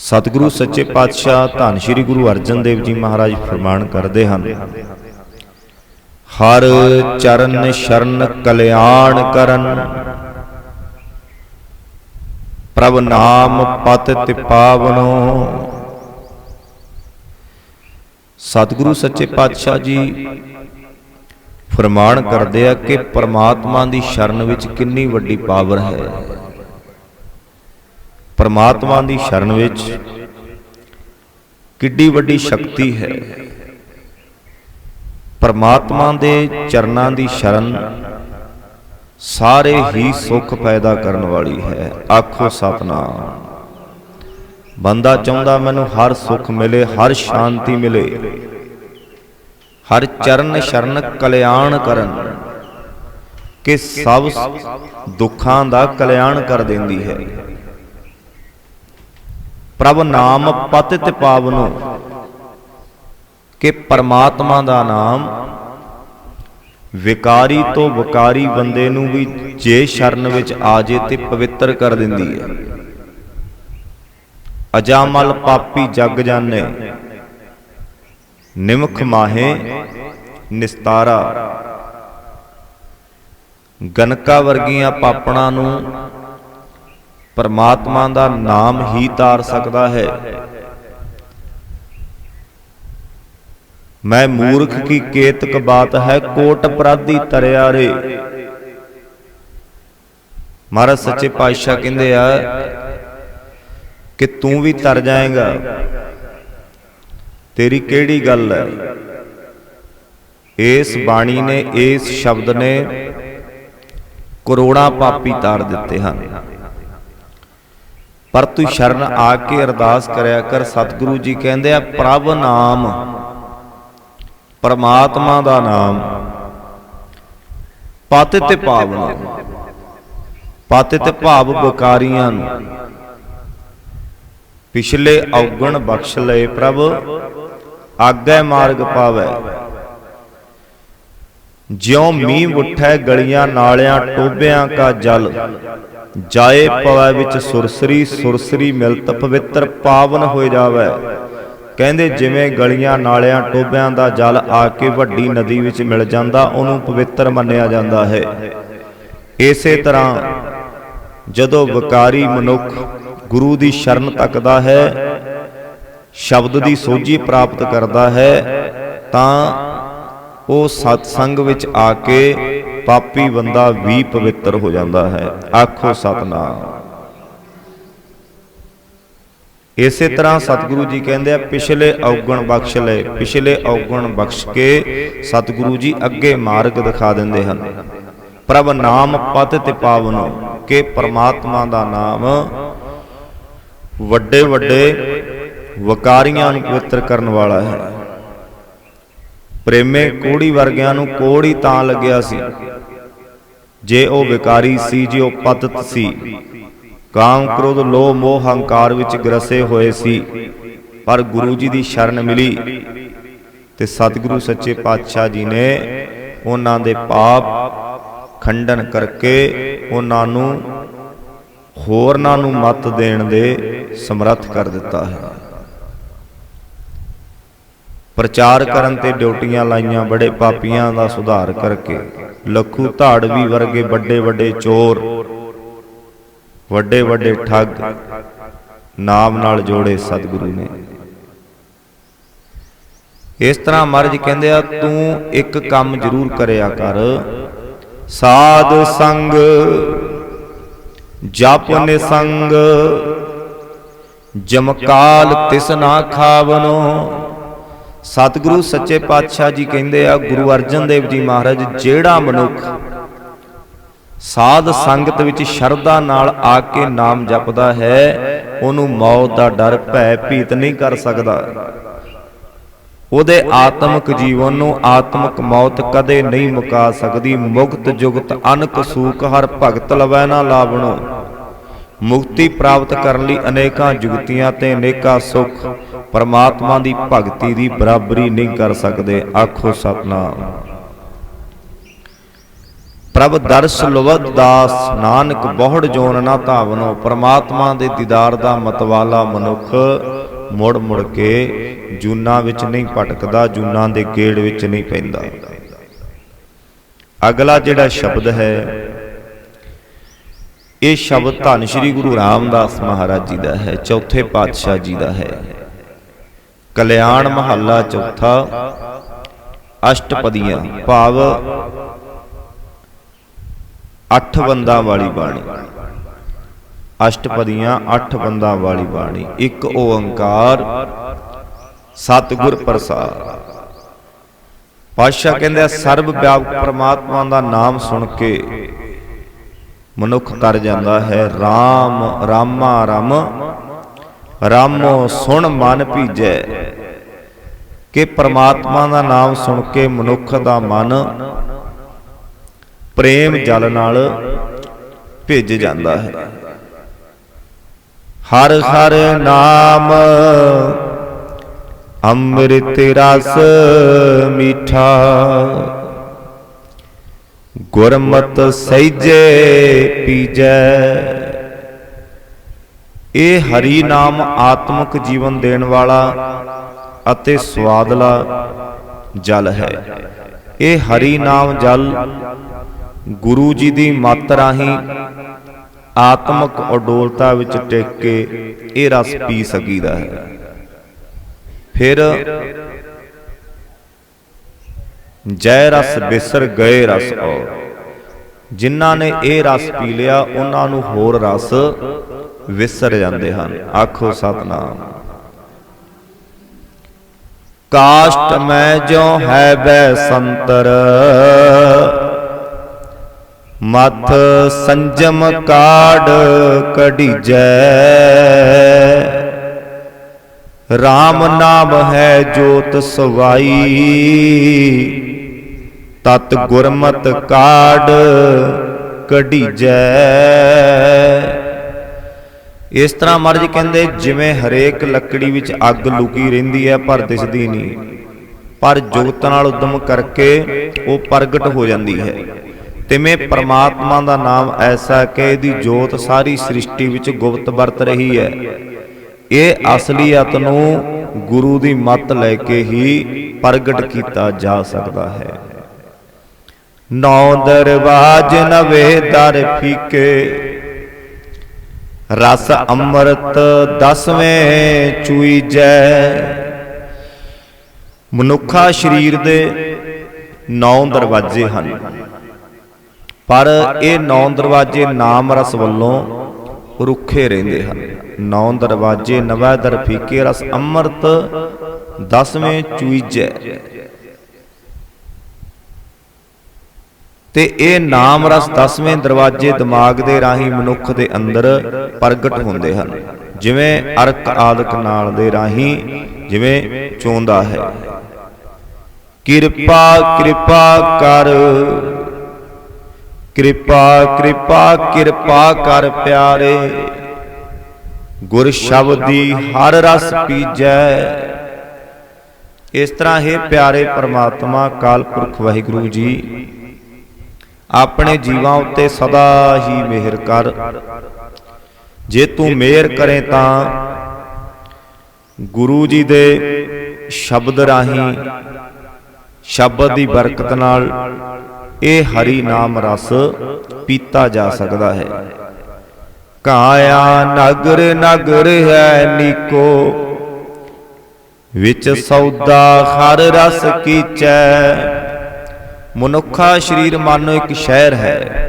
ਸਤਿਗੁਰੂ ਸੱਚੇ ਪਾਤਸ਼ਾਹ, ਧੰਨ ਸ਼੍ਰੀ ਗੁਰੂ ਅਰਜਨ ਦੇਵ ਜੀ ਮਹਾਰਾਜ ਫਰਮਾਨ ਕਰਦੇ ਹਨ, ਹਰ ਚਰਨ ਸ਼ਰਨ ਕਲਿਆਣ ਕਰਨ, ਪ੍ਰਭ ਨਾਮ ਤੇ ਪਾਵਨੋ ਸਤਿਗੁਰੂ ਸੱਚੇ ਪਾਤਸ਼ਾਹ ਜੀ ਫਰਮਾਨ ਕਰਦੇ ਆ ਕਿ ਪਰਮਾਤਮਾ ਦੀ ਸ਼ਰਨ ਵਿੱਚ ਕਿੰਨੀ ਵੱਡੀ ਪਾਵਰ ਹੈ। ਪਰਮਾਤਮਾ ਦੀ ਸ਼ਰਨ ਵਿੱਚ ਕਿੱਡੀ ਵੱਡੀ ਸ਼ਕਤੀ ਹੈ। ਪਰਮਾਤਮਾ ਦੇ ਚਰਨਾਂ ਦੀ ਸ਼ਰਨ ਸਾਰੇ ਹੀ ਸੁੱਖ ਪੈਦਾ ਕਰਨ ਵਾਲੀ ਹੈ। ਆਖੋ ਸਤਨਾਮ। ਬੰਦਾ ਚਾਹੁੰਦਾ ਮੈਨੂੰ ਹਰ ਸੁੱਖ ਮਿਲੇ, ਹਰ ਸ਼ਾਂਤੀ ਮਿਲੇ। ਹਰ ਚਰਨ ਸ਼ਰਨ ਕਲਿਆਣ ਕਰਨ ਕਿ ਸਭ ਦੁੱਖਾਂ ਦਾ ਕਲਿਆਣ ਕਰ ਦਿੰਦੀ ਹੈ। ਪ੍ਰਭ ਨਾਮ ਪਤਿਤ ਪਾਵਨੋ, ਕਿ ਪਰਮਾਤਮਾ ਦਾ ਨਾਮ ਵਿਕਾਰੀ ਤੋਂ ਵਿਕਾਰੀ ਬੰਦੇ ਨੂੰ ਵੀ ਜੇ ਸ਼ਰਨ ਵਿੱਚ ਆ ਜੇ ਤੇ ਪਵਿੱਤਰ ਕਰ ਦਿੰਦੀ ਹੈ। ਅਜਾਮਲ ਪਾਪੀ ਜਗ ਜਾਣੇ, ਨਿਮਖ ਮਾਹੇ ਨਿਸਤਾਰਾ। ਗਨਕਾ ਵਰਗੀਆਂ ਪਾਪਣਾ ਨੂੰ ਪਰਮਾਤਮਾ ਦਾ ਨਾਮ ਹੀ ਤਾਰ ਸਕਦਾ ਹੈ। ਮੈਂ ਮੂਰਖ ਕੀ ਕੇਤਕ ਬਾਤ ਹੈ, ਕੋਟ ਅਪਰਾਧੀ ਤਰਿਆ ਰੇ। ਮਹਾਰਾਜ ਸੱਚੇ ਪਾਤਸ਼ਾਹ ਕਹਿੰਦੇ ਆ ਕਿ ਤੂੰ ਵੀ ਤਰ ਜਾਏਗਾ। ਤੇਰੀ ਕਿਹੜੀ ਗੱਲ ਹੈ? ਇਸ ਬਾਣੀ ਨੇ, ਇਸ ਸ਼ਬਦ ਨੇ ਕਰੋੜਾਂ ਪਾਪੀ ਤਾਰ ਦਿੱਤੇ ਹਨ। ਪਰ ਤੂੰ ਸ਼ਰਨ ਆ ਕੇ ਅਰਦਾਸ ਕਰਿਆ ਕਰ, ਸਤਿਗੁਰੂ ਜੀ ਕਹਿੰਦੇ ਆ, ਪ੍ਰਭ ਨਾਮ। ਪਰਮਾਤਮਾ ਦਾ ਨਾਮ। ਪਤਿ ਤੇ ਪਾਵਨ। ਪਤਿ ਤੇ ਭਾਵ ਬਕਾਰੀਆਂ ਨੂੰ। ਪਿਛਲੇ ਔਗਣ ਬਖਸ਼ ਲਏ ਪ੍ਰਭ, ਆਗੇ ਮਾਰਗ ਪਾਵੇ। ਜਿਉ ਮੀਂਹ ਉੱਠੈ, ਗਲੀਆਂ ਨਾਲਿਆਂ ਟੋਬਿਆਂ ਕਾ ਜਲ। ਜਾਏ ਪਵੈ ਵਿੱਚ ਸੁਰਸਰੀ ਸੁਰਸਰੀ ਮਿਲਤ ਪਵਿੱਤਰ ਪਾਵਨ ਹੋਏ ਜਾਵੇ। ਕਹਿੰਦੇ ਜਿਵੇਂ ਗਲੀਆਂ, ਨਾਲਿਆਂ, ਟੋਬਿਆਂ ਦਾ ਜਲ ਆ ਕੇ ਵੱਡੀ ਨਦੀ ਵਿੱਚ ਮਿਲ ਜਾਂਦਾ, ਉਹਨੂੰ ਪਵਿੱਤਰ ਮੰਨਿਆ ਜਾਂਦਾ ਹੈ। ਇਸੇ ਤਰ੍ਹਾਂ ਜਦੋਂ ਵਿਕਾਰੀ ਮਨੁੱਖ ਗੁਰੂ ਦੀ ਸ਼ਰਨ ਤੱਕਦਾ ਹੈ, ਸ਼ਬਦ ਦੀ ਸੋਝੀ ਪ੍ਰਾਪਤ ਕਰਦਾ ਹੈ, ਤਾਂ ਉਹ ਸਤਸੰਗ ਵਿੱਚ ਆ ਕੇ ਪਾਪੀ ਬੰਦਾ ਵੀ ਪਵਿੱਤਰ ਹੋ ਜਾਂਦਾ ਹੈ। ਆਖੋ ਸਤਨਾਮ। ਇਸੇ ਤਰ੍ਹਾਂ ਸਤਿਗੁਰੂ ਜੀ ਕਹਿੰਦੇ ਆ, ਪਿਛਲੇ ਔਗਣ ਬਖਸ਼ ਲਏ ਪਿਛਲੇ ਔਗਣ ਬਖਸ਼ ਕੇ ਸਤਿਗੁਰੂ ਜੀ ਅੱਗੇ ਮਾਰਗ ਦਿਖਾ ਦਿੰਦੇ ਹਨ। ਪ੍ਰਭ ਨਾਮ ਪਤ ਤੇ ਪਾਵਨੋ, ਕਿ ਪਰਮਾਤਮਾ ਦਾ ਨਾਮ ਵੱਡੇ ਵੱਡੇ ਵਕਾਰੀਆਂ ਨੂੰ ਪਵਿੱਤਰ ਕਰਨ ਵਾਲਾ ਹੈ। ਪ੍ਰੇਮੇ ਕੋੜੀ ਵਰਗਿਆਂ ਨੂੰ ਕੋੜੀ ਤਾਂ ਲੱਗਿਆ ਸੀ। ਜੇ ਉਹ ਵਿਕਾਰੀ ਸੀ ਜੇ ਉਹ ਪਤਤ ਸੀ। ਕਾਮ ਕ੍ਰੋਧ ਲੋਭ ਮੋਹ ਹੰਕਾਰ ਵਿੱਚ ਗਰਸੇ ਹੋਏ ਸੀ। ਪਰ ਗੁਰੂ ਜੀ ਦੀ ਸ਼ਰਨ ਮਿਲੀ ਤੇ ਸਤਿਗੁਰੂ ਸੱਚੇ ਪਾਤਸ਼ਾਹ ਜੀ ਨੇ ਉਹਨਾਂ ਦੇ ਪਾਪ ਖੰਡਨ ਕਰਕੇ ਉਹਨਾਂ ਨੂੰ ਹੋਰਨਾਂ ਨੂੰ ਮਤ ਦੇਣ ਦੇ ਸਮਰੱਥ ਕਰ ਦਿੱਤਾ ਹੈ। ਪ੍ਰਚਾਰ ਕਰਨ ਤੇ ਡਿਊਟੀਆਂ ਲਾਈਆਂ ਬੜੇ ਪਾਪੀਆਂ ਦਾ ਸੁਧਾਰ ਕਰਕੇ। ਲੱਖੂ ਧਾੜਵੀ ਵਰਗੇ ਵੱਡੇ ਵੱਡੇ ਚੋਰ। ਵੱਡੇ ਵੱਡੇ ਠੱਗ। ਨਾਮ ਨਾਲ ਜੋੜੇ ਸਤਿਗੁਰੂ ਨੇ। ਇਸ ਤਰ੍ਹਾਂ ਮਹਾਰਾਜ ਕਹਿੰਦੇ ਆ ਤੂੰ ਇੱਕ ਕੰਮ ਜ਼ਰੂਰ ਕਰਿਆ ਕਰ। ਸਾਧ ਸੰਗ। ਜਪ ਨਿਸੰਗ ਜਮਕਾਲ ਤਿਸ ਨਾ ਖਾਵਨੋ। ਸਤਿਗੁਰੂ ਸੱਚੇ ਪਾਤਸ਼ਾਹ ਜੀ ਕਹਿੰਦੇ ਆ, ਗੁਰੂ ਅਰਜਨ ਦੇਵ ਜੀ ਮਹਾਰਾਜ, ਜਿਹੜਾ ਮਨੁੱਖ ਸਾਧ ਸੰਗਤ ਵਿੱਚ ਸ਼ਰਧਾ ਨਾਲ ਆ ਕੇ ਨਾਮ ਜਪਦਾ ਹੈ, ਉਹਨੂੰ ਮੌਤ ਦਾ ਡਰ, ਭੈ ਭੀਤ ਨਹੀਂ ਕਰ ਸਕਦਾ। ਉਹਦੇ ਆਤਮਿਕ ਜੀਵਨ ਨੂੰ ਆਤਮਿਕ ਮੌਤ ਕਦੇ ਨਹੀਂ ਮੁਕਾ ਸਕਦੀ। ਮੁਕਤ ਜੁਗਤ ਅਨਕ ਸੂਖ ਹਰ ਭਗਤ ਲਵੈ ਨਾ ਲਾਵਣੋ। ਮੁਕਤੀ ਪ੍ਰਾਪਤ ਕਰਨ ਲਈ ਅਨੇਕਾਂ ਜੁਗਤੀਆਂ ਤੇ ਅਨੇਕਾਂ ਸੁਖ, ਪਰਮਾਤਮਾ ਦੀ ਭਗਤੀ ਦੀ ਬਰਾਬਰੀ ਨਹੀਂ ਕਰ ਸਕਦੇ। ਆਖੋ ਸਤਨਾਮ। ਪ੍ਰਭ ਦਰਸ ਲਵਦ ਦਾਸ, ਨਾਨਕ ਬਹੁੜ ਜੋਨ ਨਾ ਧਾਵਨੋ, ਪਰਮਾਤਮਾ ਦੇ ਦੀਦਾਰ ਦਾ ਮਤਵਾਲਾ ਮਨੁੱਖ ਮੁੜ ਮੁੜ ਕੇ ਜੂਨਾ ਵਿੱਚ ਨਹੀਂ ਭਟਕਦਾ, ਜੂਨਾ ਦੇ ਗੇੜ ਵਿੱਚ ਨਹੀਂ ਪੈਂਦਾ। ਅਗਲਾ ਜਿਹੜਾ ਸ਼ਬਦ ਹੈ ਇਹ ਸ਼ਬਦ ਧੰਨ ਸ਼੍ਰੀ ਗੁਰੂ ਰਾਮਦਾਸ ਮਹਾਰਾਜ ਜੀ ਦਾ ਹੈ, ਚੌਥੇ ਪਾਤਸ਼ਾਹ ਜੀ ਦਾ ਹੈ। ਕਲਿਆਣ ਮਹੱਲਾ ਚੌਥਾ, ਅਸ਼ਟਪਦੀਆਂ, ਭਾਵ ਅੱਠ ਬੰਦਾਂ ਵਾਲੀ ਬਾਣੀ। ਅਸ਼ਟਪਦੀਆਂ, ਅੱਠ ਬੰਦਾਂ ਵਾਲੀ ਬਾਣੀ। ਇੱਕ ਓੰਕਾਰ, ਸਤਿਗੁਰ ਪ੍ਰਸਾਦ। ਪਾਤਸ਼ਾਹ ਕਹਿੰਦੇ ਸਰਬ ਵਿਆਪਕ ਪ੍ਰਮਾਤਮਾ ਦਾ ਨਾਮ ਸੁਣ ਕੇ ਮਨੁੱਖ ਕਰ ਜਾਂਦਾ ਹੈ RAM ਰਾਮਾ ਰਮ, ਰਾਮੋ ਸੁਣ ਮਨ ਭੀਜੈ। ਕਿ ਪ੍ਰਮਾਤਮਾ ਦਾ ਨਾਮ ਸੁਣ ਕੇ ਮਨੁੱਖ ਦਾ ਮਨ ਪ੍ਰੇਮ ਜਲ ਨਾਲ ਭਿੱਜ ਜਾਂਦਾ ਹੈ। ਹਰ ਹਰ ਨਾਮ ਅੰਮ੍ਰਿਤ ਰਸ ਮੀਠਾ ਗੁਰਮਤ ਸਹਿਜੇ ਪੀਜੈ। ਇਹ ਹਰੀ ਨਾਮ ਆਤਮਿਕ ਜੀਵਨ ਦੇਣ ਵਾਲਾ ਅਤੇ ਸਵਾਦਲਾ ਜਲ ਹੈ। ਇਹ ਹਰੀ ਨਾਮ ਜਲ ਗੁਰੂ ਜੀ ਦੀ ਮੱਤ ਰਾਹੀਂ ਆਤਮਿਕ ਅਡੋਲਤਾ ਵਿੱਚ ਟਿਕ ਕੇ ਇਹ ਰਸ ਪੀ ਸਕੀਦਾ ਹੈ। ਫਿਰ ਜੈ ਰਸ ਬਿਸਰ ਗਏ ਰਸ ਔਰ ਜਿਨ੍ਹਾਂ ਨੇ ਇਹ ਰਸ ਪੀ ਲਿਆ, ਉਹਨਾਂ ਨੂੰ ਹੋਰ ਰਸ ਵਿਸਰ ਜਾਂਦੇ ਹਨ। ਆਖੋ ਸਤਨਾਮ। ਕਾਸ਼ਟ ਮੈਂ ਜੋ ਹੈ ਬੈ ਸੰਤਰ, ਮਥ ਸੰਜਮ ਕਾੜ ਕਢੀਜੈ। RAM ਨਾਮ ਹੈ ਜੋਤ ਸਵਾਈ ਤਤ ਗੁਰਮਤ ਕਾੜ ਕਢੀਜੈ। ਇਸ ਤਰ੍ਹਾਂ ਮਹਾਰਾਜ ਕਹਿੰਦੇ, ਜਿਵੇਂ ਹਰੇਕ ਲੱਕੜੀ ਵਿੱਚ ਅੱਗ ਲੁਕੀ ਰਹਿੰਦੀ ਹੈ, ਪਰ ਦਿਸਦੀ ਨਹੀਂ। ਪਰ ਜੁਗਤ ਨਾਲ ਉਦਮ ਕਰਕੇ ਉਹ ਪ੍ਰਗਟ ਹੋ ਜਾਂਦੀ ਹੈ। ਤਿਵੇਂ ਪਰਮਾਤਮਾ ਦਾ ਨਾਮ ਐਸਾ ਕਿ ਇਹਦੀ ਜੋਤ ਸਾਰੀ ਸ੍ਰਿਸ਼ਟੀ ਵਿੱਚ ਗੁਪਤ ਵਰਤ ਰਹੀ ਹੈ। ਇਹ ਅਸਲੀਅਤ ਨੂੰ ਗੁਰੂ ਦੀ ਮੱਤ ਲੈ ਕੇ ਹੀ ਪ੍ਰਗਟ ਕੀਤਾ ਜਾ ਸਕਦਾ ਹੈ। ਨੌ ਦਰਵਾਜ ਨਵੇ ਦਰ ਫੀਕੇ। ਰਸ ਅੰਮ੍ਰਿਤ ਦਸਵੇਂ ਚੂਈਜੈ ਮਨੁੱਖਾ ਸਰੀਰ ਦੇ ਨੌ ਦਰਵਾਜ਼ੇ ਹਨ। ਪਰ ਇਹ ਨੌ ਦਰਵਾਜ਼ੇ ਨਾਮ ਰਸ ਵੱਲੋਂ ਰੁੱਖੇ ਰਹਿੰਦੇ ਹਨ। ਨੌ ਦਰਵਾਜ਼ੇ ਨਵੇਂ ਦਰ ਫੀਕੇ, ਰਸ ਅੰਮ੍ਰਿਤ ਦਸਵੇਂ ਚੂਈ ਜੈ। ਤੇ ਇਹ ਨਾਮ ਰਸ ਦਸਵੇਂ ਦਰਵਾਜ਼ੇ ਦਿਮਾਗ ਦੇ ਰਾਹੀਂ ਮਨੁੱਖ ਦੇ ਅੰਦਰ ਪ੍ਰਗਟ ਹੁੰਦੇ ਹਨ। ਜਿਵੇਂ ਅਰਕ ਆਦਿਕ ਨਾਲ ਦੇ ਰਾਹੀਂ, ਜਿਵੇਂ ਚੋਂਦਾ ਹੈ। ਕਿਰਪਾ ਕਿਰਪਾ ਕਰ। ਕਿਰਪਾ ਕਿਰਪਾ ਕਿਰਪਾ ਕਰ ਪਿਆਰੇ। ਗੁਰ ਸ਼ਬਦੀ ਹਰ ਰਸ ਪੀਜੈ। ਇਸ ਤਰ੍ਹਾਂ ਹੀ ਪਿਆਰੇ ਪ੍ਰਮਾਤਮਾ, ਕਾਲ ਪੁਰਖ ਵਾਹਿਗੁਰੂ ਜੀ ਆਪਣੇ ਜੀਵਾਂ ਉੱਤੇ ਸਦਾ ਹੀ ਮਿਹਰ ਕਰ। ਜੇ ਤੂੰ ਮਿਹਰ ਕਰੇ ਤਾਂ ਗੁਰੂ ਜੀ ਦੇ ਸ਼ਬਦ ਰਾਹੀਂ ਸ਼ਬਦ ਦੀ ਬਰਕਤ ਨਾਲ ਇਹ ਹਰੀ ਨਾਮ ਰਸ ਪੀਤਾ ਜਾ ਸਕਦਾ ਹੈ। ਕਾਇਆ ਨਗਰ ਨਗਰ ਹੈ ਨੀਕੋ, ਵਿੱਚ ਸੌਦਾ ਹਰ ਰਸ ਕੀਚੈ। ਮਨੁੱਖਾ ਸਰੀਰ ਮਾਨੋ ਇੱਕ ਸ਼ਹਿਰ ਹੈ।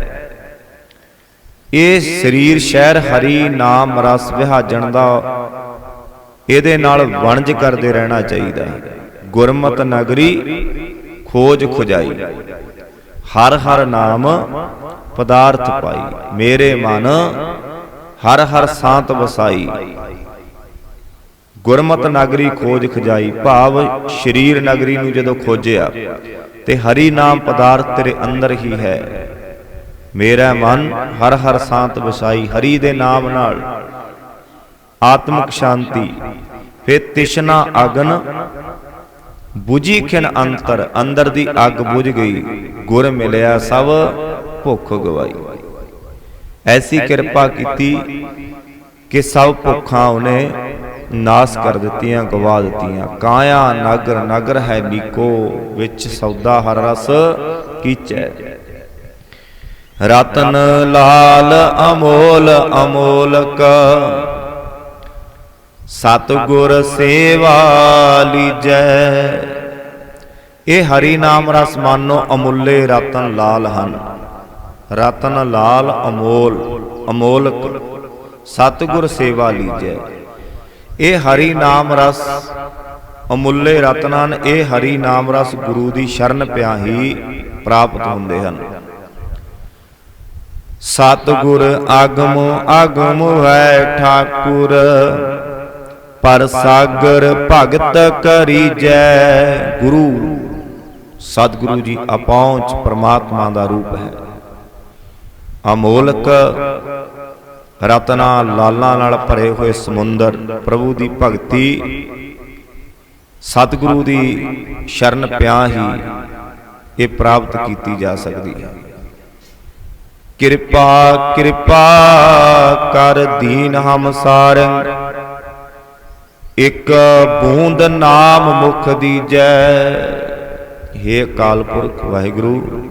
ਇਹ ਸਰੀਰ ਸ਼ਹਿਰ ਹਰੀ ਨਾਮ ਰਸ ਵਿਹਾਜਣ ਦਾ ਇਹਦੇ ਨਾਲ ਵਣਜ ਕਰਦੇ ਰਹਿਣਾ ਚਾਹੀਦਾ। ਗੁਰਮਤ ਨਗਰੀ ਖੋਜ ਖੁਜਾਈ। ਹਰ ਹਰ ਨਾਮ ਪਦਾਰਥ ਪਾਈ। ਮੇਰੇ ਮਨ ਹਰ ਹਰ ਸਾਤ ਵਸਾਈ। ਗੁਰਮਤ ਨਗਰੀ ਖੋਜ ਖਜਾਈ। ਭਾਵ ਸ਼ਰੀਰ ਨਗਰੀ ਨੂੰ ਜਦੋਂ ਖੋਜਿਆ ਤੇ ਹਰੀ ਨਾਮ ਪਦਾਰਥ ਤੇਰੇ ਅੰਦਰ ਹੀ ਹੈ। ਮੇਰਾ ਮਨ ਹਰ ਹਰ ਸਾਤ ਵਸਾਈ ਹਰੀ ਦੇ ਨਾਮ ਨਾਲ। ਆਤਮਿਕ ਸ਼ਾਂਤੀ ਫਿਰ ਤਿਸ਼ਨਾ ਅਗਨ 부ਜੀ ਖਿਨ ਅੰਤਰ, ਅੰਦਰ ਦੀ ਅੱਗ ਬੁਝ ਗਈ, ਗੁਰ ਮਿਲਿਆ ਸਭ, ਭੁੱਖ ਗਵਾਈ। ਐਸੀ ਕਿਰਪਾ ਕੀਤੀ ਕਿ ਸਭ ਭੁੱਖਾਂ ਉਹਨੇ ਨਾਸ ਕਰ ਦਿੱਤੀਆਂ, ਗਵਾ ਦਿੱਤੀਆਂ। ਕਾਇਆ ਨਗਰ ਨਗਰ ਹੈ ਨੀਕੋ ਵਿੱਚ ਸੌਦਾ ਹਰ ਰਸ ਕੀਚੈ। ਰਤਨ ਲਾਲ ਅਮੋਲ, ਅਮੋਲਕ। ਸਤਗੁਰ ਸੇਵਾ ਲੀਜੈ। ਇਹ ਹਰੀ ਨਾਮ ਰਸ ਮਾਨੋ ਅਮੁੱਲੇ ਰਤਨ ਲਾਲ ਹਨ। ਰਤਨ ਲਾਲ ਅਮੋਲ, ਅਮੋਲਕ। ਸਤਗੁਰ ਸੇਵਾ ਲੀਜੈ। ਇਹ ਹਰੀ ਨਾਮ ਰਸ। ਅਮੁੱਲੇ ਰਤਨ ਇਹ ਹਰੀ ਨਾਮ ਰਸ ਗੁਰੂ ਦੀ ਸ਼ਰਨ ਪਿਆ ਹੀ ਪ੍ਰਾਪਤ ਹੁੰਦੇ ਹਨ। ਸਤਗੁਰ ਆਗਮ ਆਗਮ ਹੈ ਠਾਕੁਰ, ਪਰ ਸਾਗਰ ਭਗਤ ਕਰੀ ਜੈ ਗੁਰੂ। ਸਤਿਗੁਰੂ ਜੀ ਅਪਹੁੰਚ ਪ੍ਰਮਾਤਮਾ ਦਾ ਰੂਪ ਹੈ। ਅਮੋਲਕ ਰਤਨਾ ਲਾਲਾਂ ਨਾਲ ਭਰੇ ਹੋਏ ਸਮੁੰਦਰ ਪ੍ਰਭੂ ਦੀ ਭਗਤੀ ਸਤਿਗੁਰੂ ਦੀ ਸ਼ਰਨ ਪਿਆ ਹੀ ਇਹ ਪ੍ਰਾਪਤ ਕੀਤੀ ਜਾ ਸਕਦੀ ਹੈ। ਕਿਰਪਾ ਕਿਰਪਾ ਕਰ ਦੀਨ ਹਮ ਸਾਰੰ ਇੱਕ ਬੂੰਦ ਨਾਮ ਮੁਖ ਦੀਜੈ। हे ਅਕਾਲ ਪੁਰਖ ਵਾਹਿਗੁਰੂ,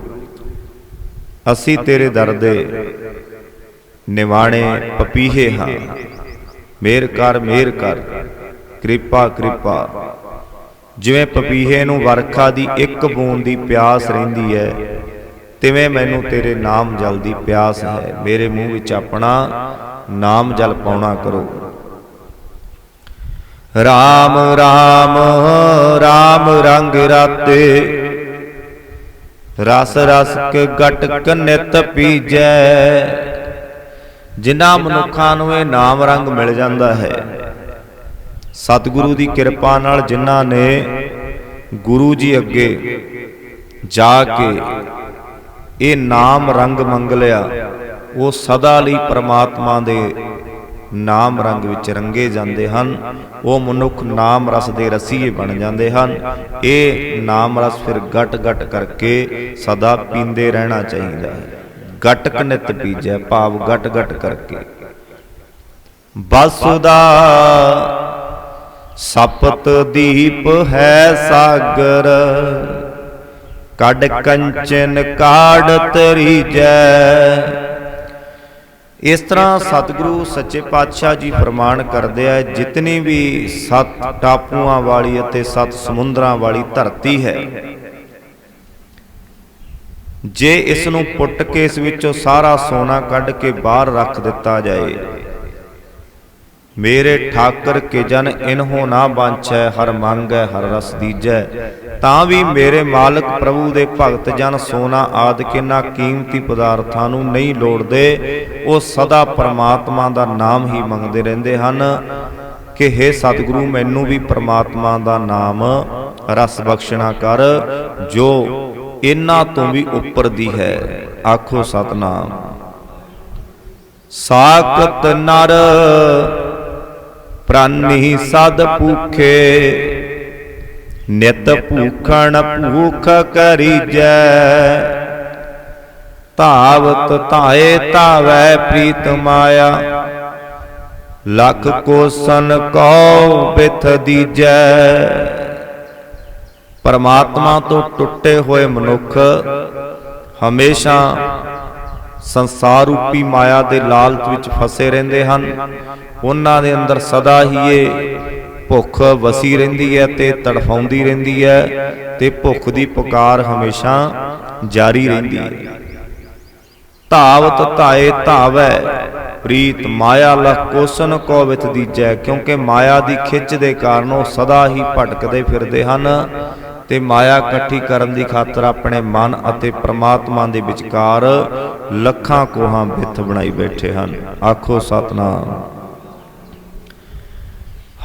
ਅਸੀਂ ਤੇਰੇ ਦਰ ਦੇ ਨਿਵਾਣੇ ਪਪੀਹੇ ਹਾਂ। ਮੇਰ ਕਰ ਮੇਰ ਕਰ, ਕਿਰਪਾ ਕਿਰਪਾ। ਜਿਵੇਂ ਪਪੀਹੇ ਨੂੰ ਵਰਖਾ ਦੀ ਇੱਕ ਬੂੰਦ ਦੀ ਪਿਆਸ ਰਹਿੰਦੀ ਹੈ, ਤਿਵੇਂ ਮੈਨੂੰ ਤੇਰੇ ਨਾਮ ਜਲ ਦੀ ਪਿਆਸ ਹੈ। ਮੇਰੇ ਮੂੰਹ ਵਿੱਚ ਆਪਣਾ ਨਾਮ ਜਲ ਪਾਉਣਾ ਕਰੋ। ਰਾਮ ਰਾਮ ਰਾਮ ਰੰਗ ਰਾਤੇ। ਰਸ ਰਸ ਕੇ ਗਟ ਕਨਿਤ ਪੀਜੈ। ਜਿਨ੍ਹਾਂ ਮਨੁੱਖਾਂ ਨੂੰ ਇਹ ਨਾਮ ਰੰਗ ਮਿਲ ਜਾਂਦਾ ਹੈ। ਸਤਿਗੁਰੂ ਦੀ ਕਿਰਪਾ ਨਾਲ ਜਿਨ੍ਹਾਂ ਨੇ ਗੁਰੂ ਜੀ ਅੱਗੇ ਜਾ ਕੇ ਇਹ ਨਾਮ ਰੰਗ ਮੰਗ ਲਿਆ, ਉਹ ਸਦਾ ਲਈ ਪ੍ਰਮਾਤਮਾ ਦੇ ਨਾਮ ਰੰਗ ਵਿੱਚ ਰੰਗੇ ਜਾਂਦੇ ਹਨ, ਉਹ ਮਨੁੱਖ ਨਾਮ ਰਸ ਦੇ ਰਸੀਏ ਬਣ ਜਾਂਦੇ ਹਨ। ਇਹ ਨਾਮ ਰਸ ਫਿਰ ਗਟ ਗਟ ਕਰਕੇ ਸਦਾ ਪੀਂਦੇ ਰਹਿਣਾ ਚਾਹੀਦਾ ਹੈ। ਗਟਕ ਨਿਤ ਪੀਜੈ ਭਾਵ ਗਟ ਗਟ ਕਰਕੇ। ਬਸੁਦਾ ਸਪਤ ਦੀਪ ਹੈ ਸਾਗਰ ਕੱਢ ਕੰਚਨ ਕਾੜ ਤਰੀਜੈ। ਇਸ ਤਰ੍ਹਾਂ ਸਤਿਗੁਰੂ ਸੱਚੇ ਪਾਤਸ਼ਾਹ ਜੀ ਫਰਮਾਨ ਕਰਦੇ ਆ ਜਿਤਨੀ ਵੀ ਸੱਤ ਟਾਪੂਆਂ ਵਾਲੀ ਅਤੇ ਸੱਤ ਸਮੁੰਦਰਾਂ ਵਾਲੀ ਧਰਤੀ ਹੈ। ਜੇ ਇਸ ਨੂੰ ਪੁੱਟ ਕੇ ਇਸ ਵਿੱਚੋਂ ਸਾਰਾ ਸੋਨਾ ਕੱਢ ਕੇ ਬਾਹਰ ਰੱਖ ਦਿੱਤਾ ਜਾਏ। ਮੇਰੇ ਠਾਕਰ ਕੇ ਜਨ ਇਨਹੋ ਨਾ ਬਾਂਛੈ, ਹਰ ਮੰਗੈ ਹਰ ਰਸ ਦੀਜੈ। ਤਾਂ ਵੀ ਮੇਰੇ ਮਾਲਕ ਪ੍ਰਭੂ ਦੇ ਭਗਤ ਜਨ ਸੋਨਾ ਆਦ ਕਿਨਾ ਕੀਮਤੀ ਪਦਾਰਥਾਂ ਨੂੰ ਨਹੀਂ ਲੋੜਦੇ, ਉਹ ਸਦਾ ਪ੍ਰਮਾਤਮਾ ਦਾ ਨਾਮ ਹੀ ਮੰਗਦੇ ਰਹਿੰਦੇ ਹਨ। ਕਿ हे ਸਤਿਗੁਰੂ, ਮੈਨੂੰ ਵੀ ਪ੍ਰਮਾਤਮਾ ਦਾ ਨਾਮ ਰਸ ਬਖਸ਼ਣਾ ਕਰ, ਜੋ ਇਹਨਾਂ ਤੋਂ ਵੀ ਉੱਪਰ ਦੀ ਹੈ। ਆਖੋ ਸਤਨਾਮ। ਸਾਖਤ ਨਰ ਪ੍ਰਾਨੀ ਸਦ ਭੂਖੇ, ਨਿਤ ਭੂਖਣ ਭੂਖ ਕਰੀਜੈ। ਧਾਵਤ ਧਾਏ ਧਾਵੈ ਪ੍ਰੀਤ ਮਾਇਆ, ਲਖ ਕੋਸਨ ਕਉ ਬਿਥ ਦੀਜੈ। ਪਰਮਾਤਮਾ ਤੋਂ ਟੁੱਟੇ ਹੋਏ ਮਨੁੱਖ ਹਮੇਸ਼ਾ ਸੰਸਾਰ ਰੂਪੀ ਮਾਇਆ ਦੇ ਲਾਲਚ ਵਿੱਚ ਫਸੇ ਰਹਿੰਦੇ ਹਨ। ਉਹਨਾਂ ਦੇ ਅੰਦਰ ਸਦਾ ਹੀ ਇਹ ਭੁੱਖ ਵਸੀ ਰਹਿੰਦੀ ਹੈ ਤੇ ਤੜਫਾਉਂਦੀ ਰਹਿੰਦੀ ਹੈ ਤੇ ਭੁੱਖ ਦੀ ਪੁਕਾਰ ਹਮੇਸ਼ਾ ਜਾਰੀ ਰਹਿੰਦੀ ਹੈ। ਧਾਵਤ ਧਾਏ ਧਾਵੈ, ਪ੍ਰੀਤ ਮਾਇਆ ਲਖ ਕੋਸਨ ਕੋ ਵਿਤ ਦੀਜੈ, ਕਿਉਂਕਿ ਮਾਇਆ ਦੀ ਖਿੱਚ ਦੇ ਕਾਰਨ ਉਹ ਸਦਾ ਹੀ ਭਟਕਦੇ ਫਿਰਦੇ ਹਨ। ਤੇ ਮਾਇਆ ਇਕੱਠੀ ਕਰਨ ਦੀ ਖਾਤਰ ਆਪਣੇ ਮਨ ਅਤੇ ਪ੍ਰਮਾਤਮਾ ਦੇ ਵਿਚਕਾਰ ਲੱਖਾਂ ਕੋਹਾਂ ਬਿੱਥ ਬਣਾਈ ਬੈਠੇ ਹਨ। ਆਖੋ ਸਤਨਾਮ।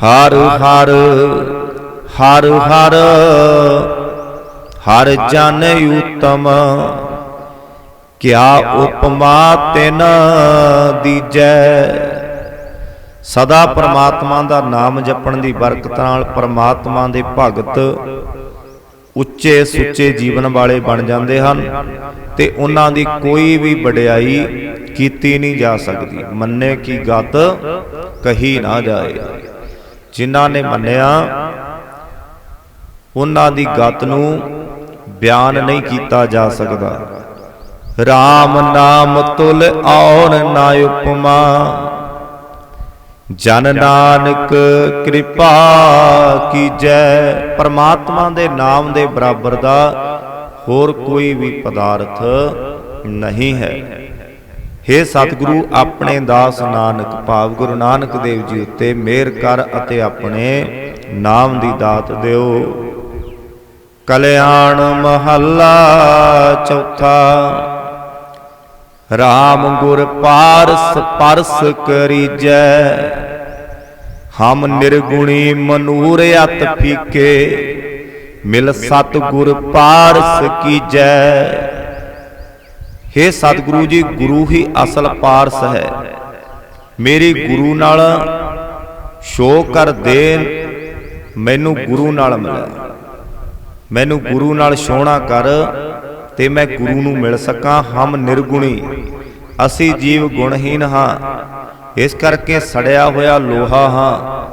ਹਰ ਹਰ ਹਰ ਹਰ ਹਰ ਜਨ ਉਤਮ, ਕਿਆ ਉਪਮਾ ਤਿਨ ਦੀਜੈ। ਸਦਾ ਪ੍ਰਮਾਤਮਾ ਦਾ ਨਾਮ ਜਪਣ ਦੀ ਬਰਕਤ ਨਾਲ ਪਰਮਾਤਮਾ ਦੇ ਭਗਤ ਉੱਚ ਉੱਚੇ ਸੁੱਚੇ ਜੀਵਨ ਵਾਲੇ ਬਣ ਜਾਂਦੇ ਹਨ ਤੇ ਉਹਨਾਂ ਦੀ ਕੋਈ ਵੀ ਵਡਿਆਈ ਕੀਤੀ ਨਹੀਂ ਜਾ ਸਕਦੀ। ਮੰਨੇ ਕੀ ਗਤ ਕਹੀ ਨਾ ਜਾਏ। ਜਿਨ੍ਹਾਂ ਨੇ ਮੰਨਿਆ, ਉਹਨਾਂ ਦੀ ਗਤ ਨੂੰ ਬਿਆਨ ਨਹੀਂ ਕੀਤਾ ਜਾ ਸਕਦਾ। RAM ਨਾਮ ਤੁਲ ਔਰ ਨਾ ਉਪਮਾ। ਜਨ ਨਾਨਕ ਕਿਰਪਾ ਕੀਜੈ। ਪਰਮਾਤਮਾ ਦੇ ਨਾਮ ਦੇ ਬਰਾਬਰ ਦਾ ਹੋਰ ਕੋਈ ਵੀ ਪਦਾਰਥ ਨਹੀਂ ਹੈ। हे ਸਤਿਗੁਰੂ, ਆਪਣੇ ਦਾਸ ਨਾਨਕ, ਭਾਵ ਗੁਰੂ ਨਾਨਕ ਦੇਵ ਜੀ ਉੱਤੇ ਮਿਹਰ ਕਰ ਅਤੇ ਆਪਣੇ ਨਾਮ ਦੀ ਦਾਤ ਦਿਓ। ਕਲਿਆਣ ਮਹੱਲਾ ਚੌਥਾ RAM ਗੁਰ ਪਾਰਸ, ਪਰਸ ਕਰੀਜੈ। ਹਮ ਨਿਰਗੁਣੀ ਮਨੂਰ ਅਤ ਫੀਕੇ, ਮਿਲ ਸਤ ਗੁਰ ਪਾਰਸ ਕੀਜੈ। हे ਸਤਿਗੁਰੂ ਜੀ, ਗੁਰੂ ਹੀ ਅਸਲ ਪਾਰਸ ਹੈ। ਮੇਰੀ ਗੁਰੂ ਨਾਲ ਸ਼ੋ ਕਰ ਦੇ ਮੈਨੂੰ ਗੁਰੂ ਨਾਲ ਮਿਲਿਆ ਮੈਨੂੰ ਗੁਰੂ ਨਾਲ ਸੋਹਣਾ ਕਰ ਤੇ ਮੈਂ ਗੁਰੂ ਨੂੰ ਮਿਲ ਸਕਾਂ, ਹਮ ਨਿਰਗੁਣੀ। ਅਸੀਂ ਜੀਵ ਗੁਣਹੀਨ ਹਾਂ। ਇਸ ਕਰਕੇ ਸੜਿਆ ਹੋਇਆ ਲੋਹਾ ਹਾਂ।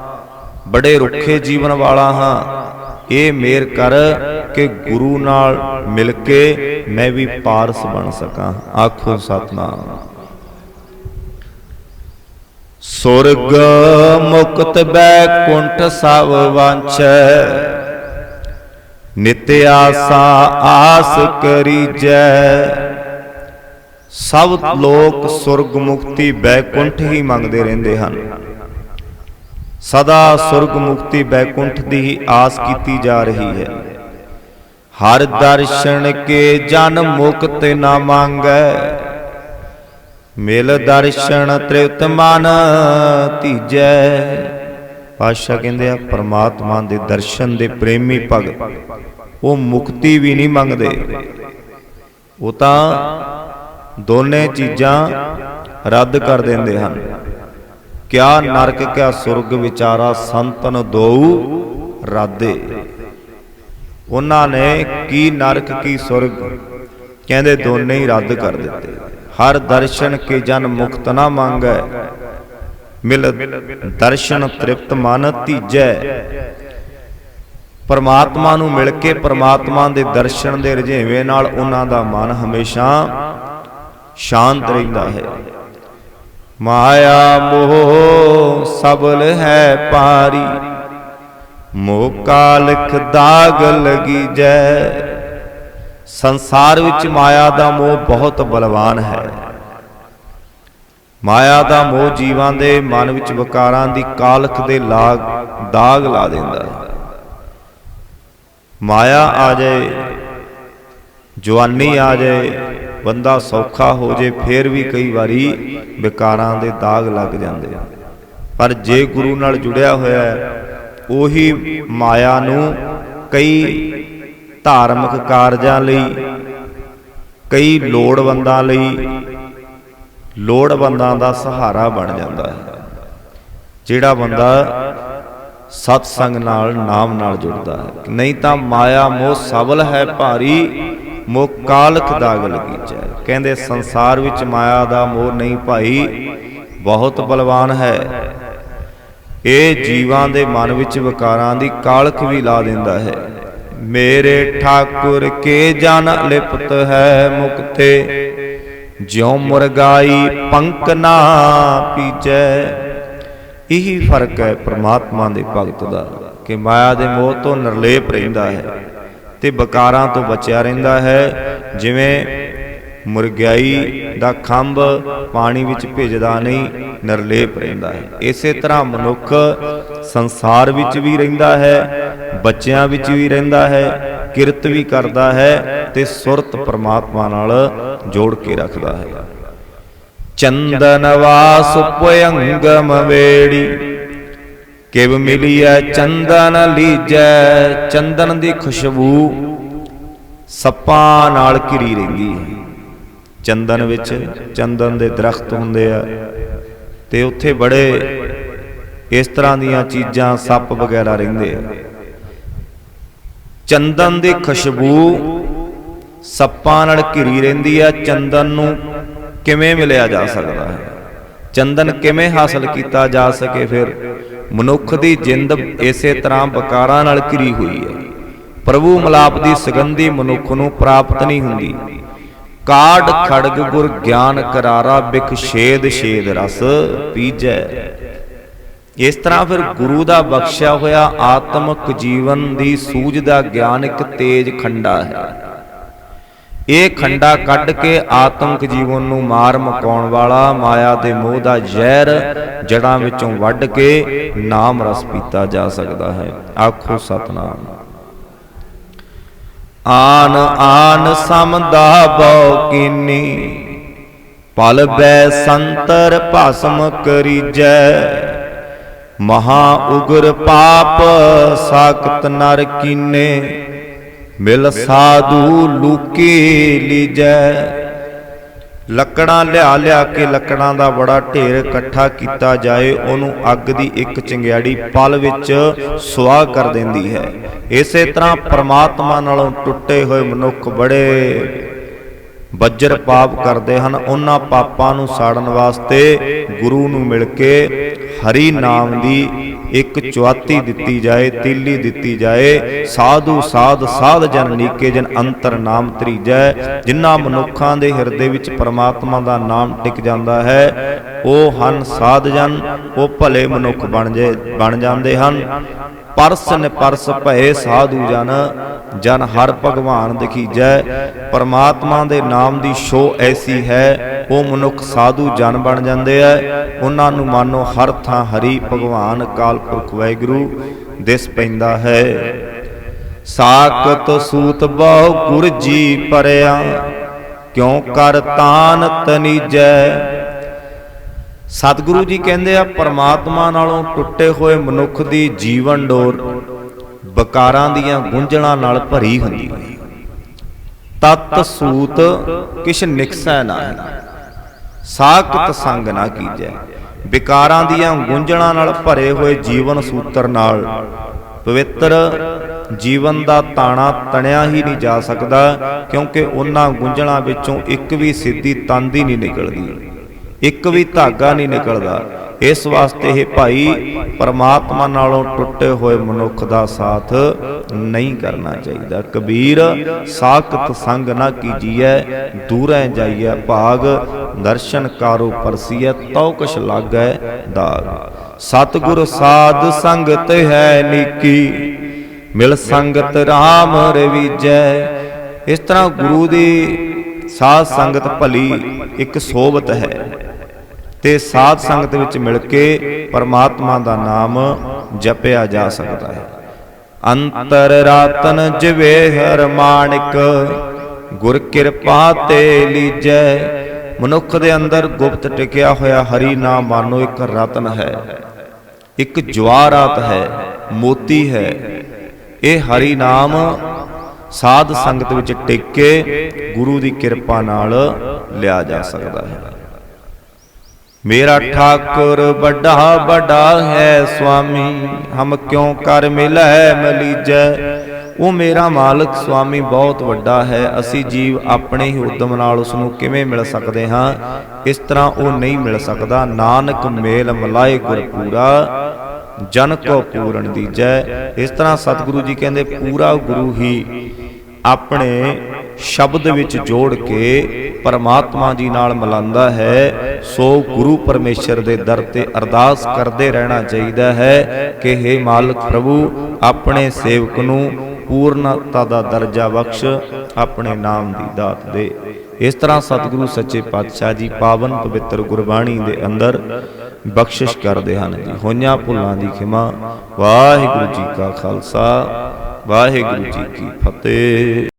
ਬੜੇ ਰੁੱਖੇ ਜੀਵਨ ਵਾਲਾ ਹਾਂ। ਇਹ ਮੇਰ ਕਰ ਕਿ ਗੁਰੂ ਨਾਲ ਮਿਲ ਕੇ ਮੈਂ ਵੀ ਪਾਰਸ ਬਣ ਸਕਾਂ। ਆਖੋ ਸਤਨਾਮ। ਸੁਰਗ ਮੁਕਤ ਬੈਕੁੰਠ ਸਭ ਵਾਂਛੈ। ਨਿਤ ਆਸਾ ਆਸ ਕਰੀਜੈ। ਸਭ ਲੋਕ ਸੁਰਗ ਮੁਕਤੀ ਬੈਕੁੰਠ ਹੀ ਮੰਗਦੇ ਰਹਿੰਦੇ ਹਨ। ਸਦਾ ਸੁਰਗ ਮੁਕਤੀ ਬੈਕੁੰਠ ਦੀ ਹੀ ਆਸ ਕੀਤੀ ਜਾ ਰਹੀ ਹੈ। ਹਰ ਦਰਸ਼ਨ ਕੇ ਜਨ ਮੁਕਤ ਨਾ ਮੰਗੈ। ਮਿਲ ਦਰਸ਼ਨ ਤ੍ਰਿਪਤ ਮਨ ਧੀਜੈ ਪਾਤਸ਼ਾਹ ਕਹਿੰਦੇ ਆ, ਪ੍ਰਮਾਤਮਾ ਦੇ ਦਰਸ਼ਨ ਦੇ ਪ੍ਰੇਮੀ ਭਗਤ ਉਹ ਮੁਕਤੀ ਵੀ ਨਹੀਂ ਮੰਗਦੇ। ਉਹ ਤਾਂ ਦੋਨੇ ਚੀਜ਼ਾਂ ਰੱਦ ਕਰ ਦਿੰਦੇ ਹਨ। ਕਿਆ ਨਰਕ, ਕਿਆ ਸੁਰਗ ਵਿਚਾਰਾ ਸੰਤਨ ਦੋਉ ਰਾਦੇ। ਉਹਨਾਂ ਨੇ ਕੀ ਨਰਕ, ਕੀ ਸੁਰਗ ਕਹਿੰਦੇ ਦੋਨੇ ਹੀ ਰੱਦ ਕਰ ਦਿੱਤੇ। ਹਰ ਦਰਸ਼ਨ ਕੇ ਜਨ ਮੁਕਤ ਨਾ ਮੰਗੈ। ਮਿਲ ਦਰਸ਼ਨ ਤ੍ਰਿਪਤ ਮਨ ਧੀਜੈ ਪਰਮਾਤਮਾ ਨੂੰ ਮਿਲ ਕੇ ਪਰਮਾਤਮਾ ਦੇ ਦਰਸ਼ਨ ਦੇ ਰਝੇਵੇਂ ਨਾਲ ਉਹਨਾਂ ਦਾ ਮਨ ਹਮੇਸ਼ਾ ਸ਼ਾਂਤ ਰਹਿੰਦਾ ਹੈ। ਮਾਇਆ ਮੋਹ ਸਬਲ ਹੈ ਪਾਰੀ ਮੋਹ ਕਾਲਖ ਦਾਗ ਲਗੀ ਜੈ ਸੰਸਾਰ ਵਿੱਚ ਮਾਇਆ ਦਾ ਮੋਹ ਬਹੁਤ ਬਲਵਾਨ ਹੈ। ਮਾਇਆ ਦਾ ਮੋਹ ਜੀਵਾਂ ਦੇ ਮਨ ਵਿੱਚ ਵਿਕਾਰਾਂ ਦੀ ਕਾਲਖ ਦੇ ਲਾਗ, ਦਾਗ ਲਾ ਦਿੰਦਾ ਹੈ। ਮਾਇਆ ਆ ਜਾਏ, ਜਵਾਨੀ ਆ ਜਾਏ, ਬੰਦਾ ਸੌਖਾ ਹੋ ਜੇ ਫੇਰ ਵੀ ਕਈ ਵਾਰੀ ਵਿਕਾਰਾਂ ਦੇ ਦਾਗ ਲੱਗ ਜਾਂਦੇ ਆ। ਪਰ ਜੇ ਗੁਰੂ ਨਾਲ ਜੁੜਿਆ ਹੋਇਆ ਹੈ, ਉਹੀ ਮਾਇਆ ਨੂੰ ਕਈ ਧਾਰਮਿਕ ਕਾਰਜਾਂ ਲਈ, ਕਈ ਲੋੜਵੰਦਾਂ ਲਈ ਲੋੜਵੰਦਾਂ ਦਾ ਸਹਾਰਾ ਬਣ ਜਾਂਦਾ ਹੈ। ਜਿਹੜਾ ਬੰਦਾ ਸਤ ਸੰਗ ਨਾਲ ਨਾਮ ਨਾਲ ਜੁੜਦਾ ਹੈ। ਨਹੀਂ ਤਾਂ ਮਾਇਆ ਮੋਹ ਸਬਲ ਹੈ, ਭਾਰੀ ਮੋਹ ਕਾਲਖ ਦਾਗ ਲਗੀ ਕਹਿੰਦੇ ਸੰਸਾਰ ਵਿੱਚ ਮਾਇਆ ਦਾ ਮੋਹ ਨਹੀਂ ਭਾਈ, ਬਹੁਤ ਬਲਵਾਨ ਹੈ। ਇਹ ਜੀਵਾਂ ਦੇ ਮਨ ਵਿੱਚ ਵਿਕਾਰਾਂ ਦੀ ਕਾਲਖ ਵੀ ਲਾ ਦਿੰਦਾ ਹੈ। ਮੇਰੇ ਠਾਕੁਰ ਕੇ ਜਨ ਲਿਪਤ ਹੈ ਮੁਕਤੇ। ਜਿਉ ਮੁਰਗਾਈ ਪੰਕ ਨਾ ਪੀਜੈ, ਇਹੀ ਫ਼ਰਕ ਹੈ ਪ੍ਰਮਾਤਮਾ ਦੇ ਭਗਤ ਦਾ, ਕਿ ਮਾਇਆ ਦੇ ਮੋਹ ਤੋਂ ਨਿਰਲੇਪ ਰਹਿੰਦਾ ਹੈ ਤੇ ਬਕਾਰਾਂ ਤੋਂ ਬਚਿਆ ਰਹਿੰਦਾ ਹੈ। ਜਿਵੇਂ ਮੁਰਗਾਈ ਦਾ ਖੰਭ ਪਾਣੀ ਵਿੱਚ ਭਿੱਜਦਾ ਨਹੀਂ, ਨਿਰਲੇਪ ਰਹਿੰਦਾ ਹੈ। ਇਸੇ ਤਰ੍ਹਾਂ ਮਨੁੱਖ ਸੰਸਾਰ ਵਿੱਚ ਵੀ ਰਹਿੰਦਾ ਹੈ, ਬੱਚਿਆਂ ਵਿੱਚ ਵੀ ਰਹਿੰਦਾ ਹੈ ਕਿਰਤ ਵੀ ਕਰਦਾ ਹੈ ਤੇ ਸੁਰਤ ਪਰਮਾਤਮਾ ਨਾਲ ਜੋੜ ਕੇ ਰੱਖਦਾ ਹੈ। ਚੰਦਨ ਵਾਸ ਪੁਯੰਗਮ ਵੇੜੀ, ਕਿਵ ਮਿਲੀਐ ਚੰਦਨ ਲੀਜੈ, ਚੰਦਨ ਦੀ ਖੁਸ਼ਬੂ ਸੱਪਾਂ ਨਾਲ ਘਿਰੀ ਰਹਿੰਦੀ ਹੈ। ਚੰਦਨ ਵਿੱਚ ਚੰਦਨ ਦੇ ਦਰਖਤ ਹੁੰਦੇ ਆ ਤੇ ਉੱਥੇ ਬੜੇ ਇਸ ਤਰ੍ਹਾਂ ਦੀਆਂ ਚੀਜ਼ਾਂ ਸੱਪ ਵਗੈਰਾ ਰਹਿੰਦੇ ਆ। ਚੰਦਨ ਦੀ ਖੁਸ਼ਬੂ ਸੱਪਾਂ ਨਾਲ ਘਿਰੀ ਰਹਿੰਦੀ ਹੈ ਚੰਦਨ ਨੂੰ ਕਿਵੇਂ ਮਿਲਿਆ ਜਾ ਸਕਦਾ ਹੈ? ਚੰਦਨ ਕਿਵੇਂ ਹਾਸਲ ਕੀਤਾ ਜਾ ਸਕੇ ਫਿਰ? ਮਨੁੱਖ ਦੀ ਜਿੰਦ ਇਸੇ ਤਰ੍ਹਾਂ ਬਕਾਰਾਂ ਨਾਲ ਘਿਰੀ ਹੋਈ ਹੈ। ਪ੍ਰਭੂ ਮਲਾਪ ਦੀ ਸੁਗੰਧੀ ਮਨੁੱਖ ਨੂੰ ਪ੍ਰਾਪਤ ਨਹੀਂ ਹੁੰਦੀ। ਕਾੜ ਖੜਗ ਗੁਰ ਗਿਆਨ ਕਰਾਰਾ, ਬਿਖ ਛੇਦ ਛੇਦ ਰਸ ਪੀਜੈ। ਇਸ ਤਰ੍ਹਾਂ ਫਿਰ ਗੁਰੂ ਦਾ ਬਖਸ਼ਿਆ ਹੋਇਆ ਆਤਮਿਕ ਜੀਵਨ ਦੀ ਸੂਝ ਦਾ ਗਿਆਨ ਇੱਕ ਤੇਜ ਖੰਡਾ ਹੈ। ਇਹ ਖੰਡਾ ਕੱਢ ਕੇ ਆਤਮਿਕ ਜੀਵਨ ਨੂੰ ਮਾਰ ਮਕਾਉਣ ਵਾਲਾ ਮਾਇਆ ਦੇ ਮੋਹ ਦਾ ਜ਼ਹਿਰ ਜੜਾਂ ਵਿੱਚੋਂ ਵੱਢ ਕੇ ਨਾਮ ਰਸ ਪੀਤਾ ਜਾ ਸਕਦਾ ਹੈ। ਆਖੋ ਸਤਨਾਮ। ਆਨ ਆਨ ਸਮਦਾ ਬਉ ਕੀਨੀ, ਪਲ ਬੈ ਸੰਤਰ ਭਸਮ ਕਰੀਜੈ। ਮਹਾ ਉਗਰ ਪਾਪ ਸਾਖਤ ਨਰ ਕੀਨੇ, ਮਿਲ ਸਾਧੂ ਲੂਕੀ ਲੀਜੈ। ਲੱਕੜਾਂ ਲਿਆ ਲਿਆ ਕੇ ਲੱਕੜਾਂ ਦਾ ਬੜਾ ਢੇਰ ਇਕੱਠਾ ਕੀਤਾ ਜਾਏ, ਉਹਨੂੰ ਅੱਗ ਦੀ ਇੱਕ ਚੰਗਿਆੜੀ ਪਲ ਵਿੱਚ ਸੁਆਹ ਕਰ ਦਿੰਦੀ ਹੈ। ਇਸੇ ਤਰ੍ਹਾਂ ਪ੍ਰਮਾਤਮਾ ਨਾਲੋਂ ਟੁੱਟੇ ਹੋਏ ਮਨੁੱਖ ਬੜੇ ਬੱਜਰ ਪਾਪ ਕਰਦੇ ਹਨ, ਉਹਨਾਂ ਪਾਪਾਂ ਨੂੰ ਸਾੜਨ ਵਾਸਤੇ ਗੁਰੂ ਨੂੰ ਮਿਲ ਕੇ ਹਰੀ ਨਾਮ ਦੀ ਇੱਕ ਚੁਆਤੀ ਦਿੱਤੀ ਜਾਏ, ਤੀਲੀ ਦਿੱਤੀ ਜਾਏ, ਸਾਧੂ, ਸਾਧ ਸਾਧ ਜਨ, ਨੀਕੇ ਜਨ, ਅੰਤਰ ਨਾਮ ਤਰੀਜੈ ਜਿਨ੍ਹਾਂ ਮਨੁੱਖਾਂ ਦੇ ਹਿਰਦੇ ਵਿੱਚ ਪਰਮਾਤਮਾ ਦਾ ਨਾਮ ਟਿਕ ਜਾਂਦਾ ਹੈ, ਉਹ ਹਨ ਸਾਧ ਜਨ, ਉਹ ਭਲੇ ਮਨੁੱਖ ਬਣ ਜੇ, ਬਣ ਜਾਂਦੇ ਹਨ। ਪਰਸ ਭਏ ਸਾਧੂ ਜਨ ਜਨ ਹਰ ਭਗਵਾਨ ਦਿਖੀਜੈ। ਪਰਮਾਤਮਾ ਦੇ ਨਾਮ ਦੀ ਸ਼ੋ ਐਸੀ ਹੈ, ਉਹ ਮਨੁੱਖ ਸਾਧੂ ਜਨ ਬਣ ਜਾਂਦੇ ਐ। ਉਹਨਾਂ ਨੂੰ ਮਾਨੋ ਹਰ ਥਾਂ ਹਰੀ ਭਗਵਾਨ ਕਾਲ ਪੁਰਖ ਵਾਹਿਗੁਰੂ ਦਿਸ ਪੈਂਦਾ ਹੈ। ਸਾਕਤ ਸੂਤ ਬਹੁ ਗੁਰ ਪਰਿਆ, ਕਿਉ ਕਰ ਤਾਨ ਤਨੀਜੈ? ਸਤਿਗੁਰੂ ਜੀ ਕਹਿੰਦੇ ਆ ਪਰਮਾਤਮਾ ਨਾਲੋਂ ਟੁੱਟੇ ਹੋਏ ਮਨੁੱਖ ਦੀ ਜੀਵਨ ਡੋਰ ਬਕਾਰਾਂ ਦੀਆਂ ਗੁੰਝਲਾਂ ਨਾਲ ਭਰੀ ਹੁੰਦੀ ਹੈ। ਤਤ ਸੂਤ ਕਿਛ ਨਿਕਸੈ ਨਾਹੀ ਸਾਖਤ ਸੰਗ ਨਾ ਕੀਜੈ। ਵਿਕਾਰਾਂ ਦੀਆਂ ਗੁੰਝਲਾਂ ਨਾਲ ਭਰੇ ਹੋਏ ਜੀਵਨ ਸੂਤਰ ਨਾਲ। ਪਵਿੱਤਰ ਜੀਵਨ ਦਾ ਤਾਣਾ ਤਣਿਆ ਹੀ ਨਹੀਂ ਜਾ ਸਕਦਾ ਕਿਉਂਕਿ ਉਹਨਾਂ ਗੁੰਝਲਾਂ ਵਿੱਚੋਂ ਇੱਕ ਵੀ ਸਿੱਧੀ ਤੰਦ ਹੀ ਨਹੀਂ ਨਿਕਲਦੀ। ਇੱਕ ਵੀ ਧਾਗਾ ਨਹੀਂ ਨਿਕਲਦਾ। ਇਸ ਵਾਸਤੇ ਇਹ ਭਾਈ ਪਰਮਾਤਮਾ ਨਾਲੋਂ ਟੁੱਟੇ ਹੋਏ ਮਨੁੱਖ ਦਾ ਸਾਥ ਨਹੀਂ ਕਰਨਾ ਚਾਹੀਦਾ। ਕਬੀਰ, ਸਾਖਤ ਸੰਗ ਨਾ ਕੀਜੀਐ, ਦੂਰੈ ਜਾਈਐ ਭਾਗ, ਦਰਸ਼ਨ ਕਾਰੋ ਪਰਸੀਐ, ਤਉ ਕਛ ਲਾਗੈ ਦਾਗ। ਸਤਿਗੁਰ ਸਾਧ ਸੰਗਤ ਹੈ ਨੀਕੀ, ਮਿਲ ਸੰਗਤ RAM ਰਵੀਜੈ। ਇਸ ਤਰ੍ਹਾਂ ਗੁਰੂ ਦੀ ਸਾਧ ਸੰਗਤ ਭਲੀ ਇੱਕ ਸੋਭਤ ਹੈ। ਤੇ ਸਾਧ ਸੰਗਤ ਵਿੱਚ ਮਿਲ ਕੇ ਪਰਮਾਤਮਾ ਦਾ ਨਾਮ ਜਪਿਆ ਜਾ ਸਕਦਾ ਹੈ। ਅੰਤਰ ਰਾਤਨ ਜਿਵੇ ਹਰ ਮਾਣਿਕ, ਗੁਰ ਕਿਰਪਾ ਤੇ ਲੀਜੈ। ਮਨੁੱਖ ਦੇ ਅੰਦਰ ਗੁਪਤ ਟਿਕਿਆ ਹੋਇਆ ਹਰੀ ਨਾਮ ਮਾਨੋ ਇੱਕ ਰਤਨ ਹੈ। ਇੱਕ ਜਵਾਹਰਾਤ ਹੈ, ਮੋਤੀ ਹੈ। ਇਹ ਹਰੀ ਨਾਮ ਸਾਧ ਸੰਗਤ ਵਿੱਚ ਟਿਕ ਕੇ ਗੁਰੂ ਦੀ ਕਿਰਪਾ ਨਾਲ ਲਿਆ ਜਾ ਸਕਦਾ ਹੈ। ਮੇਰਾ ਠਾਕੁਰ ਵੱਡਾ ਵੱਡਾ ਹੈ ਸੁਆਮੀ, ਹਮ ਕਿਉ ਕਰ ਮਿਲੈ ਮਲੀਜੈ? ਉਹ ਮੇਰਾ ਮਾਲਕ ਸੁਆਮੀ ਬਹੁਤ ਵੱਡਾ ਹੈ, ਅਸੀਂ ਜੀਵ ਆਪਣੇ ਹੀ ਉਦਮ ਨਾਲ ਉਸ ਨੂੰ ਕਿਵੇਂ ਮਿਲ ਸਕਦੇ ਹਾਂ? ਇਸ ਤਰ੍ਹਾਂ ਉਹ ਨਹੀਂ ਮਿਲ ਸਕਦਾ। ਨਾਨਕ ਮੇਲ ਮਲਾਏ ਗੁਰ ਪੂਰਾ, ਜਨ ਕੋ ਪੂਰਨ ਦੀਜੈ। ਇਸ ਤਰ੍ਹਾਂ ਸਤਿਗੁਰੂ ਜੀ ਕਹਿੰਦੇ, ਪੂਰਾ ਗੁਰੂ ਹੀ ਆਪਣੇ ਸ਼ਬਦ ਵਿੱਚ ਜੋੜ ਕੇ ਪਰਮਾਤਮਾ ਜੀ ਨਾਲ ਮਿਲਾਂਦਾ ਹੈ, ਸੋ ਗੁਰੂ ਪਰਮੇਸ਼ਰ ਦੇ ਦਰ ਤੇ ਅਰਦਾਸ ਕਰਦੇ ਰਹਿਣਾ ਚਾਹੀਦਾ ਹੈ ਕਿ हे ਮਾਲਕ ਪ੍ਰਭੂ, ਆਪਣੇ ਸੇਵਕ ਨੂੰ ਪੂਰਨਤਾ ਦਾ ਦਰਜਾ ਬਖਸ਼ ਆਪਣੇ ਨਾਮ ਦੀ ਦਾਤ ਦੇ। ਇਸ ਤਰ੍ਹਾਂ ਸਤਿਗੁਰੂ ਸੱਚੇ ਪਾਤਸ਼ਾਹ ਜੀ ਪਾਵਨ ਪਵਿੱਤਰ ਗੁਰਬਾਣੀ ਦੇ ਅੰਦਰ ਬਖਸ਼ਿਸ਼ ਕਰਦੇ ਹਨ ਜੀ। ਹੋਈਆਂ ਭੁੱਲਾਂ ਦੀ ਖਿਮਾ, ਵਾਹਿਗੁਰੂ ਜੀ ਕਾ ਖਾਲਸਾ, ਵਾਹਿਗੁਰੂ ਜੀ ਕੀ ਫਤਿਹ।